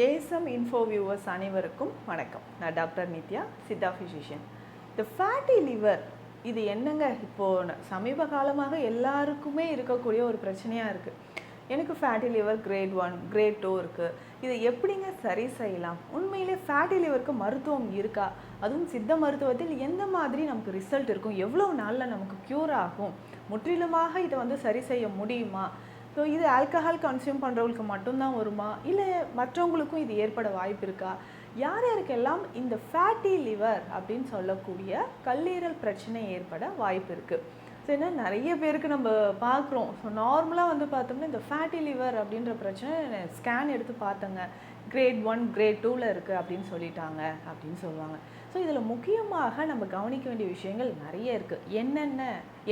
ASM info viewers அனைவருக்கும் வணக்கம். நான் டாக்டர் நித்யா சித்தா ஃபிசிஷியன் இந்த ஃபேட்டி லிவர் இது என்னங்க? இப்போது சமீப காலமாக எல்லாருக்குமே இருக்கக்கூடிய ஒரு பிரச்சனையாக இருக்குது எனக்கு fatty liver grade one grade two இருக்குது இதை எப்படிங்க சரி செய்யலாம்? உண்மையிலே ஃபேட்டி லிவருக்கு மருத்துவம் இருக்கா? அதுவும் சித்த மருத்துவத்தில் எந்த மாதிரி நமக்கு ரிசல்ட் இருக்கும்? எவ்வளோ நாளில் நமக்கு க்யூர் ஆகும்? முற்றிலுமாக இதை வந்து சரி செய்ய முடியுமா? ஸோ இது ஆல்கஹால் கன்சியூம் பண்ணுறவங்களுக்கு மட்டும்தான் வருமா? இல்லை மற்றவங்களுக்கும் இது ஏற்பட வாய்ப்பு இருக்கா? யார் யாருக்கெல்லாம் இந்த ஃபேட்டி லிவர் அப்படின்னு சொல்லக்கூடிய கல்லீரல் பிரச்சனை ஏற்பட வாய்ப்பு இருக்குது ஸோ என்ன நிறைய பேருக்கு நம்ம பார்க்குறோம். ஸோ நார்மலாக வந்து பார்த்தோம்னா இந்த ஃபேட்டி லிவர் அப்படின்ற பிரச்சனை ஸ்கேன் எடுத்து பார்த்தங்க. கிரேட் ஒன் கிரேட் டூவில் இருக்குது அப்படின்னு சொல்லிட்டாங்க அப்படின்னு சொல்லுவாங்க. ஸோ இதில் முக்கியமாக நம்ம கவனிக்க வேண்டிய விஷயங்கள் நிறைய இருக்குது என்னென்ன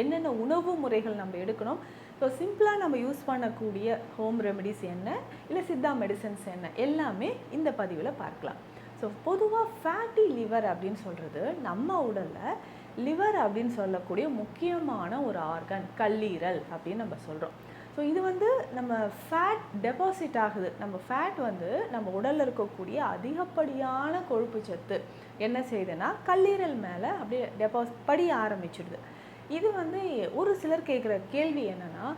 என்னென்ன உணவு முறைகள் நம்ம எடுக்கணும்? ஸோ சிம்பிளாக நம்ம யூஸ் பண்ணக்கூடிய ஹோம் ரெமெடிஸ் என்ன? இல்லை சித்தா மெடிசன்ஸ் என்ன? எல்லாமே இந்த பதிவில் பார்க்கலாம். ஸோ பொதுவாக ஃபேட்டி லிவர் அப்படின்னு சொல்கிறது நம்ம உடலில் லிவர் அப்படின்னு சொல்லக்கூடிய முக்கியமான ஒரு ஆர்கன் கல்லீரல் அப்படின்னு நம்ம சொல்கிறோம் ஸோ இது வந்து நம்ம ஃபேட் டெபாசிட் ஆகுது. நம்ம ஃபேட் வந்து நம்ம உடலில் இருக்கக்கூடிய அதிகப்படியான கொழுப்பு சத்து. என்ன செய்யுதுன்னா கல்லீரல் மேலே அப்படியே டெபாஸ் படிய ஆரம்பிச்சிடுது. இது வந்து ஒரு சிலர் கேட்குற கேள்வி என்னென்னா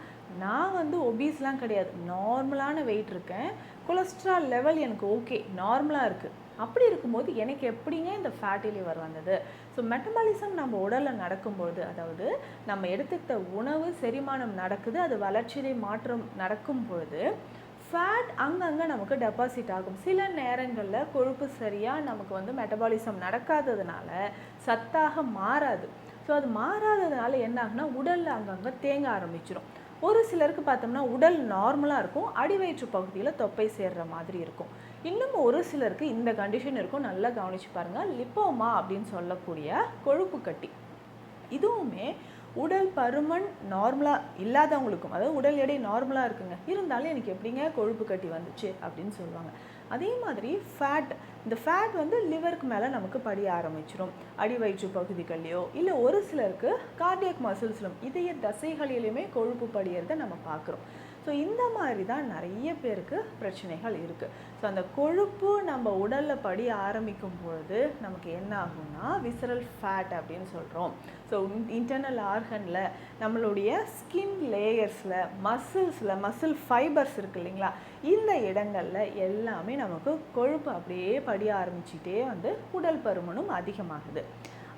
நான் வந்து ஒபீஸ்லாம் கிடையாது. நார்மலான வெயிட் இருக்கேன். கொலஸ்ட்ரால் லெவல் எனக்கு ஓகே நார்மலாக இருக்குது அப்படி இருக்கும்போது எனக்கு எப்படிங்க இந்த ஃபேட்டி லிவர் வந்தது? ஸோ மெட்டபாலிசம் நம்ம உடலில் நடக்கும்போது அதாவது நம்ம எடுத்துக்கிட்ட உணவு செரிமானம் நடக்குது அது வளர்ச்சியிலே மாற்றம் நடக்கும் பொழுது ஃபேட் அங்கங்கே நமக்கு டெபாசிட் ஆகும். சில நேரங்களில் கொழுப்பு சரியாக நமக்கு வந்து மெட்டபாலிசம் நடக்காததுனால சத்தாக மாறாது. ஸோ அது மாறாததுனால என்ன ஆகுனா உடலில் அங்கங்கே தேங்க ஆரம்பிச்சிடும் ஒரு சிலருக்கு பார்த்தோம்னா உடல் நார்மலாக இருக்கும் அடிவயிற்று பகுதியில் தொப்பை சேர்ற மாதிரி இருக்கும். இன்னும் ஒரு சிலருக்கு இந்த கண்டிஷன் இருக்கும். நல்லா கவனிச்சு பாருங்கள் லிப்போமா அப்படின்னு சொல்லக்கூடிய கொழுப்பு கட்டி. இதுவுமே உடல் பருமன் நார்மலாக இல்லாதவங்களுக்கும் அதாவது உடல் எடை நார்மலாக இருக்குங்க. இருந்தாலும் எனக்கு எப்படிங்க கொழுப்பு கட்டி வந்துச்சு அப்படின்னு சொல்லுவாங்க. அதே மாதிரி ஃபேட் இந்த ஃபேட் வந்து லிவருக்கு மேலே நமக்கு படிய ஆரம்பிச்சிடும் அடிவயிற்று பகுதிகள்லையோ இல்லை ஒரு சிலருக்கு கார்டியக் மசில்ஸ்லும் இதய தசைகளிலுமே கொழுப்பு படியறதை நம்ம பார்க்குறோம். ஸோ இந்த மாதிரி தான் நிறைய பேருக்கு பிரச்சனைகள் இருக்குது ஸோ அந்த கொழுப்பு நம்ம உடலில் படி ஆரம்பிக்கும் பொழுது நமக்கு என்ன ஆகும்னா விசரல் ஃபேட் அப்படின்னு சொல்கிறோம் ஸோ இன்டர்னல் ஆர்கனில் நம்மளுடைய ஸ்கின் லேயர்ஸில் மசில்ஸில் மசில் ஃபைபர்ஸ் இருக்கு இல்லைங்களா? இந்த இடங்களில் எல்லாமே நமக்கு கொழுப்பு அப்படியே படிய ஆரம்பிச்சிட்டே வந்து உடல் பருமனும் அதிகமாகுது.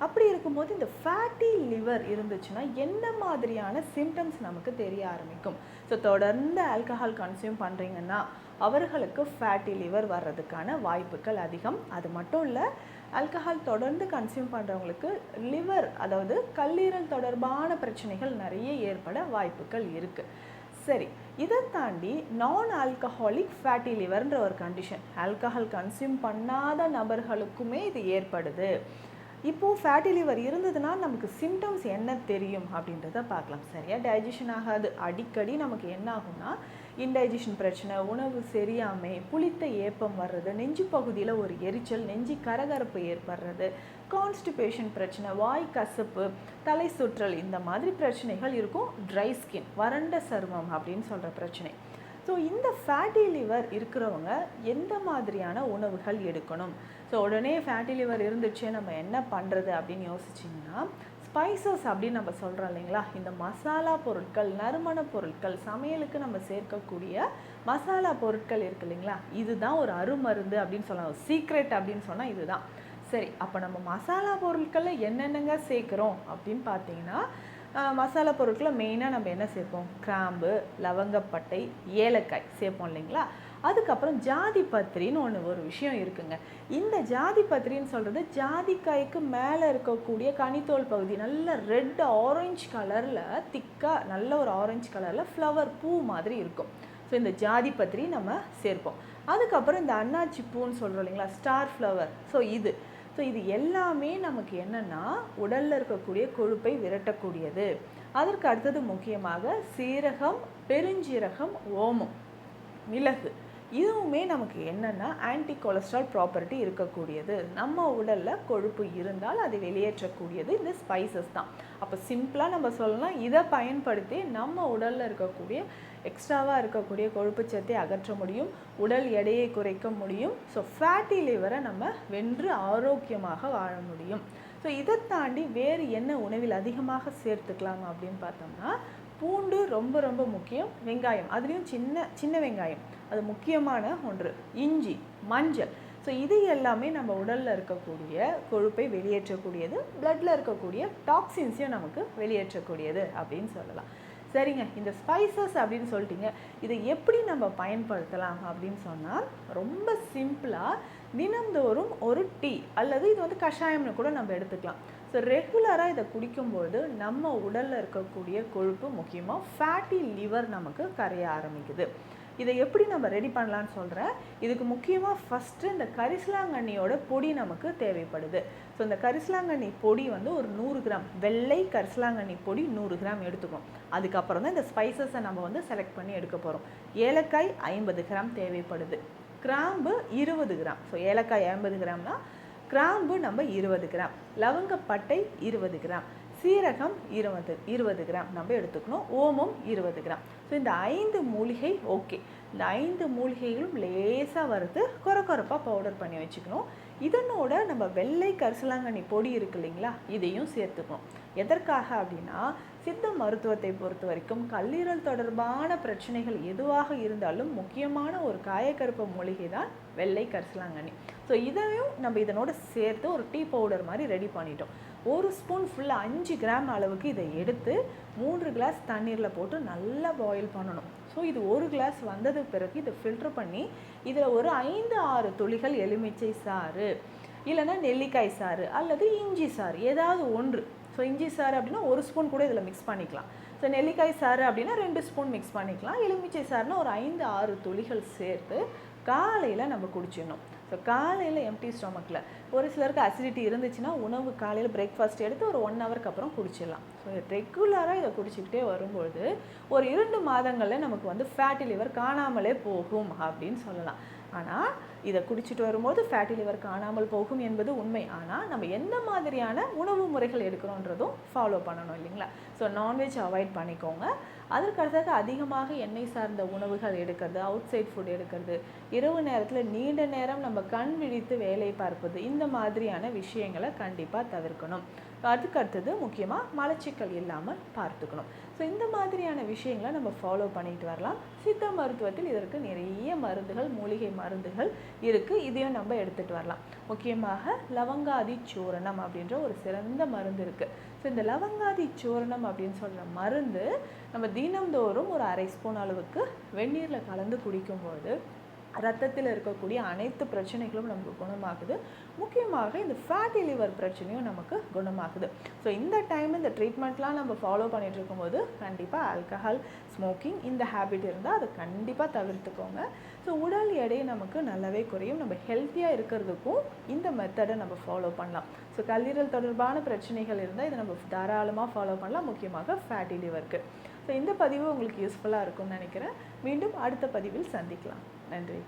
அப்படி இருக்கும்போது இந்த ஃபேட்டி லிவர் இருந்துச்சுன்னா என்ன மாதிரியான சிம்டம்ஸ் நமக்கு தெரிய ஆரம்பிக்கும்? ஸோ தொடர்ந்து ஆல்கஹால் கன்சியூம் பண்ணுறீங்கன்னா அவர்களுக்கு ஃபேட்டி லிவர் வர்றதுக்கான வாய்ப்புகள் அதிகம். அது மட்டும் இல்லை ஆல்கஹால் தொடர்ந்து கன்சியூம் பண்ணுறவங்களுக்கு லிவர் அதாவது கல்லீரல் தொடர்பான பிரச்சனைகள் நிறைய ஏற்பட வாய்ப்புகள் இருக்குது சரி இதை தாண்டி நான் ஆல்கஹாலிக் ஃபேட்டி லிவர்ன்ற ஒரு கண்டிஷன் ஆல்கஹால் கன்சியூம் பண்ணாத நபர்களுக்குமே இது ஏற்படுது. இப்போது ஃபேட்டி லிவர் இருந்ததுன்னா நமக்கு சிம்டம்ஸ் என்ன தெரியும் அப்படின்றத பார்க்கலாம். சரியாக டைஜஷன் ஆகாது. அடிக்கடி நமக்கு என்ன ஆகும்னா இன்டைஜஷன் பிரச்சனை உணவு சரியாமை புளித்த ஏப்பம் வர்றது நெஞ்சு பகுதியில் ஒரு எரிச்சல் நெஞ்சு கரகரப்பு ஏற்படுறது கான்ஸ்டிபேஷன் பிரச்சனை வாய் கசப்பு தலை சுற்றல் இந்த மாதிரி பிரச்சனைகள் இருக்கும். ட்ரை ஸ்கின் வறண்ட சருமம் அப்படின்னு சொல்கிற பிரச்சனை. ஸோ இந்த ஃபேட்டி லிவர் இருக்கிறவங்க எந்த மாதிரியான உணவுகள் எடுக்கணும்? ஸோ உடனே ஃபேட்டி லிவர் இருந்துச்சு நம்ம என்ன பண்ணுறது அப்படின்னு யோசிச்சிங்கன்னா ஸ்பைசஸ் அப்படின்னு நம்ம சொல்கிறோம் இல்லைங்களா? இந்த மசாலா பொருட்கள் நறுமண பொருட்கள் சமையலுக்கு நம்ம சேர்க்கக்கூடிய மசாலா பொருட்கள் இருக்கு இல்லைங்களா? இதுதான் ஒரு அருமருந்து அப்படின்னு சொல்லலாம். சீக்ரெட் அப்படின்னு சொன்னால் இதுதான். சரி அப்போ நம்ம மசாலா பொருட்களில் என்னென்னங்க சேர்க்குறோம் அப்படின்னு பார்த்தீங்கன்னா மசாலா பொருட்களை மெயினாக நம்ம என்ன சேர்ப்போம்? கிராம்பு லவங்கப்பட்டை ஏலக்காய் சேர்ப்போம் இல்லைங்களா? அதுக்கப்புறம் ஜாதி பத்திரின்னு ஒன்று ஒரு விஷயம் இருக்குங்க. இந்த ஜாதி பத்திரின்னு சொல்கிறது ஜாதிக்காய்க்கு மேலே இருக்கக்கூடிய கனித்தோல் பகுதி நல்ல ரெட் ஆரஞ்சு கலரில் திக்காக நல்ல ஒரு ஆரஞ்சு கலரில் ஃப்ளவர் பூ மாதிரி இருக்கும். ஸோ இந்த ஜாதி பத்திரி நம்ம சேர்ப்போம். அதுக்கப்புறம் இந்த அன்னாச்சி பூன்னு சொல்கிறோம் இல்லைங்களா? ஸ்டார் ஃப்ளவர் ஸோ இது. ஸோ இது எல்லாமே நமக்கு என்னென்னா உடலில் இருக்கக்கூடிய கொழுப்பை விரட்டக்கூடியது. அதற்கு அடுத்தது முக்கியமாக சீரகம் பெருஞ்சீரகம் ஓமம் மிளகு. இதுவுமே நமக்கு என்னென்னா ஆன்டி கொலஸ்ட்ரால் ப்ராப்பர்ட்டி இருக்கக்கூடியது. நம்ம உடலில் கொழுப்பு இருந்தால் அதை வெளியேற்றக்கூடியது இந்த ஸ்பைசஸ் தான். அப்போ சிம்பிளாக நம்ம சொல்லலாம் இதை பயன்படுத்தி நம்ம உடலில் இருக்கக்கூடிய எக்ஸ்ட்ராவாக இருக்கக்கூடிய கொழுப்பு சத்தை அகற்ற முடியும் உடல் எடையை குறைக்க முடியும். ஸோ ஃபேட்டி லிவரை நம்ம வென்று ஆரோக்கியமாக வாழ முடியும். ஸோ இதை தாண்டி வேறு என்ன உணவில் அதிகமாக சேர்த்துக்கலாம் அப்படின்னு பார்த்தோம்னா பூண்டு ரொம்ப ரொம்ப முக்கியம். வெங்காயம். அதுலேயும் சின்ன சின்ன வெங்காயம். அது முக்கியமான ஒன்று. இஞ்சி மஞ்சள். ஸோ இது எல்லாமே நம்ம உடலில் இருக்கக்கூடிய கொழுப்பை வெளியேற்றக்கூடியது பிளட்டில் இருக்கக்கூடிய டாக்ஸின்ஸையும் நமக்கு வெளியேற்றக்கூடியது அப்படின்னு சொல்லலாம். சரிங்க. இந்த ஸ்பைசஸ் அப்படின்னு சொல்லிட்டீங்க. இதை எப்படி நம்ம பயன்படுத்தலாம் அப்படின்னு சொன்னால் ரொம்ப சிம்பிளாக தினந்தோறும் ஒரு டீ அல்லது இது வந்து கஷாயம்னு கூட நம்ம எடுத்துக்கலாம். ஸோ ரெகுலராக இதை குடிக்கும்போது நம்ம உடலில் இருக்கக்கூடிய கொழுப்பு முக்கியமாக ஃபேட்டி லிவர் நமக்கு கரைய ஆரம்பிக்குது. இதை எப்படி நம்ம ரெடி பண்ணலான்னு சொல்கிறேன் இதுக்கு முக்கியமாக ஃபஸ்ட்டு இந்த கரிசலாங்கண்ணியோட பொடி நமக்கு தேவைப்படுது. ஸோ இந்த கரிசலாங்கண்ணி பொடி வந்து ஒரு நூறு கிராம் வெள்ளை கரிசலாங்கண்ணி பொடி நூறு கிராம் எடுத்துக்கணும். அதுக்கப்புறம் தான் இந்த ஸ்பைசஸை நம்ம வந்து செலக்ட் பண்ணி எடுக்க போகிறோம் ஏலக்காய் ஐம்பது கிராம் தேவைப்படுது. கிராம்பு இருபது கிராம். ஸோ ஏலக்காய் ஐம்பது கிராம்னா கிராம்பு நம்ம இருபது கிராம். லவங்கப்பட்டை இருபது கிராம். சீரகம் இருபது இருபது கிராம் நம்ம எடுத்துக்கணும். ஓமம் இருபது கிராம். ஸோ இந்த ஐந்து மூலிகை ஓகே இந்த ஐந்து மூலிகைகளும் லேசாக வறுத்து குறை பவுடர் பண்ணி வச்சுக்கணும். இதனோட நம்ம வெள்ளை கரிசலாங்கண்ணி பொடி இருக்கு இல்லைங்களா? இதையும் சேர்த்துக்கணும். எதற்காக அப்படின்னா சித்த மருத்துவத்தை பொறுத்த வரைக்கும் கல்லீரல் தொடர்பான பிரச்சனைகள் எதுவாக இருந்தாலும் முக்கியமான ஒரு காயக்கருப்பு மூலிகை தான் வெள்ளை கரிசலாங்கண்ணி. ஸோ இதையும் நம்ம இதனோட சேர்த்து ஒரு டீ பவுடர் மாதிரி ரெடி பண்ணிட்டோம். ஒரு ஸ்பூன் ஃபுல்லாக அஞ்சு கிராம் அளவுக்கு இதை எடுத்து மூன்று கிளாஸ் தண்ணீரில் போட்டு நல்லா பாயில் பண்ணணும். ஸோ இது ஒரு கிளாஸ் வந்தது பிறகு இதை ஃபில்ட்ரு பண்ணி இதில் ஒரு ஐந்து ஆறு துளிகள் எலுமிச்சை சாறு இல்லைன்னா நெல்லிக்காய் சாறு அல்லது இஞ்சி சாறு ஏதாவது ஒன்று ஸோ இஞ்சி சாறு அப்படின்னா ஒரு ஸ்பூன் கூட இதில் மிக்ஸ் பண்ணிக்கலாம். ஸோ நெல்லிக்காய் சாறு அப்படின்னா ரெண்டு ஸ்பூன் மிக்ஸ் பண்ணிக்கலாம். எலுமிச்சை சாறுனா ஒரு ஐந்து ஆறு துளிகள் சேர்த்து காலையில் நம்ம குடிச்சிடணும். ஸோ காலையில் எம்டி ஸ்டொமக்கில் ஒரு சிலருக்கு அசிடிட்டி இருந்துச்சுன்னா உணவு காலையில் பிரேக்ஃபாஸ்ட் எடுத்து ஒரு ஒன் ஹவருக்கு அப்புறம் குடிச்சிடலாம். ஸோ ரெகுலராக இதை குடிச்சிக்கிட்டே வரும்பொழுது ஒரு இரண்டு மாதங்களில் நமக்கு வந்து ஃபேட்டி லிவர் காணாமலே போகும் அப்படின்னு சொல்லலாம். ஆனால் இதை குடிச்சிட்டு வரும்போது ஃபேட்டி லிவர் காணாமல் போகும் என்பது உண்மை. ஆனால் நம்ம எந்த மாதிரியான உணவு முறைகள் எடுக்கிறோன்றதும் ஃபாலோ பண்ணணும் இல்லைங்களா? ஸோ நான்வெஜ் அவாய்ட் பண்ணிக்கோங்க. அதற்கு அடுத்தது அதிகமாக எண்ணெய் சார்ந்த உணவுகள் எடுக்கிறது அவுட் சைட் ஃபுட் எடுக்கிறது. இரவு நேரத்தில் நீண்ட நேரம் நம்ம கண் விழித்து வேலை பார்ப்பது இந்த மாதிரியான விஷயங்களை கண்டிப்பாக தவிர்க்கணும். அதுக்கு அடுத்தது முக்கியமாக மலச்சிக்கல் இல்லாமல் பார்த்துக்கணும். ஸோ இந்த மாதிரியான விஷயங்களை நம்ம ஃபாலோ பண்ணிட்டு வரலாம். சித்த மருத்துவத்தில் இதற்கு நிறைய மருந்துகள் மூலிகை மருந்துகள் இருக்குது இதையும் நம்ம எடுத்துகிட்டு வரலாம். முக்கியமாக லவங்காதி சூரணம் அப்படின்ற ஒரு சிறந்த மருந்து இருக்குது ஸோ இந்த லவங்காதி சூரணம் அப்படின்னு சொல்கிற மருந்து நம்ம தினம்தோறும் ஒரு அரை ஸ்பூன் அளவுக்கு வெந்நீரில் கலந்து குடிக்கும்போது ரத்தத்தில் இருக்கக்கூடிய அனைத்து பிரச்சனைகளும் நமக்கு குணமாகுது. முக்கியமாக இந்த ஃபேட்டி லிவர் பிரச்சனையும் நமக்கு குணமாகுது. ஸோ இந்த டைம் இந்த ட்ரீட்மெண்ட்லாம் நம்ம ஃபாலோ பண்ணிகிட்ருக்கும்போது கண்டிப்பாக ஆல்கஹால் ஸ்மோக்கிங் இந்த ஹேபிட் இருந்தால் அதை கண்டிப்பாக தவிர்த்துக்கோங்க. ஸோ உடல் எடை நமக்கு நல்லாவே குறையும். நம்ம ஹெல்த்தியாக இருக்கிறதுக்கும் இந்த மெத்தடை நம்ம ஃபாலோ பண்ணலாம். ஸோ கல்லீரல் தொடர்பான பிரச்சனைகள் இருந்தால் இதை நம்ம தாராளமாக ஃபாலோ பண்ணலாம். முக்கியமாக ஃபேட்டி லிவருக்கு ஸோ இந்த பதிவு உங்களுக்கு யூஸ்ஃபுல்லாக இருக்கும்னு நினைக்கிறேன். மீண்டும் அடுத்த பதிவில் சந்திக்கலாம். நன்றி.